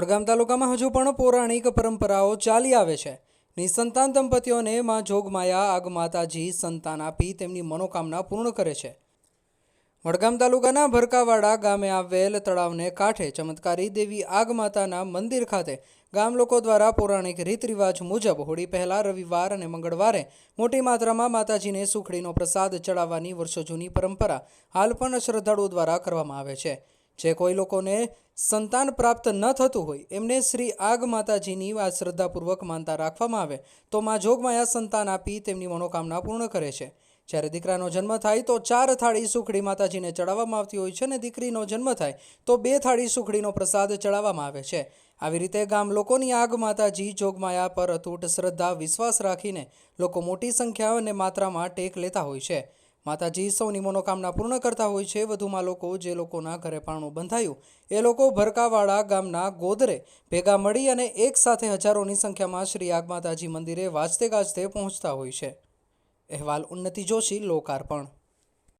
વડગામ તાલુકામાં હજુ પણ પૌરાણિક પરંપરાઓ ચાલી આવે છે. નિસંતાન દંપતીઓને માં જોગમાયા આગ માતાજી સંતાન આપી તેમની મનોકામના પૂર્ણ કરે છે. વડગામ તાલુકાના ભરકાવાડા ગામે આવેલ તળાવને કાંઠે ચમત્કારી દેવી આગ માતાના મંદિર ખાતે ગામ લોકો દ્વારા પૌરાણિક રીત રિવાજ મુજબ હોળી પહેલા, રવિવાર અને મંગળવારે મોટી માત્રામાં માતાજીને સુખડીનો પ્રસાદ ચડાવવાની વર્ષો જૂની પરંપરા હાલ પણ શ્રદ્ધાળુઓ દ્વારા કરવામાં આવે છે. જે કોઈ લોકોને સંતાન પ્રાપ્ત ન થતું હોય, એમને શ્રી આગ માતાજીની વાત શ્રદ્ધાપૂર્વક માનતા રાખવામાં આવે, તો મા જોગમાયા સંતાન આપી તેમની મનોકામના પૂર્ણ કરે છે. જ્યારે દીકરાનો જન્મ થાય, તો ચાર થાળી સુખડી માતાજીને ચડાવવામાં આવતી હોય છે અને દીકરીનો જન્મ થાય, તો બે થાળી સુખડીનો પ્રસાદ ચડાવવામાં આવે છે. આવી રીતે ગામ લોકોની આગ માતાજી જોગમાયા પર અતૂટ શ્રદ્ધા, વિશ્વાસ રાખીને લોકો મોટી સંખ્યા અને માત્રામાં ટેક લેતા હોય છે. માતાજી સૌની મનોકામના પૂર્ણ કરતા હોય છે. વધુમાં લોકો, જે લોકોના ઘરે પાણું બંધાયું, એ લોકો ભરકાવાડા ગામના ગોદરે ભેગા મળી અને એક સાથે હજારોની સંખ્યામાં શ્રી આગ માતાજી મંદિરે વાજતે ગાજતે પહોંચતા હોય છે. અહેવાલ ઉન્નતિ જોશી, લોકાર્પણ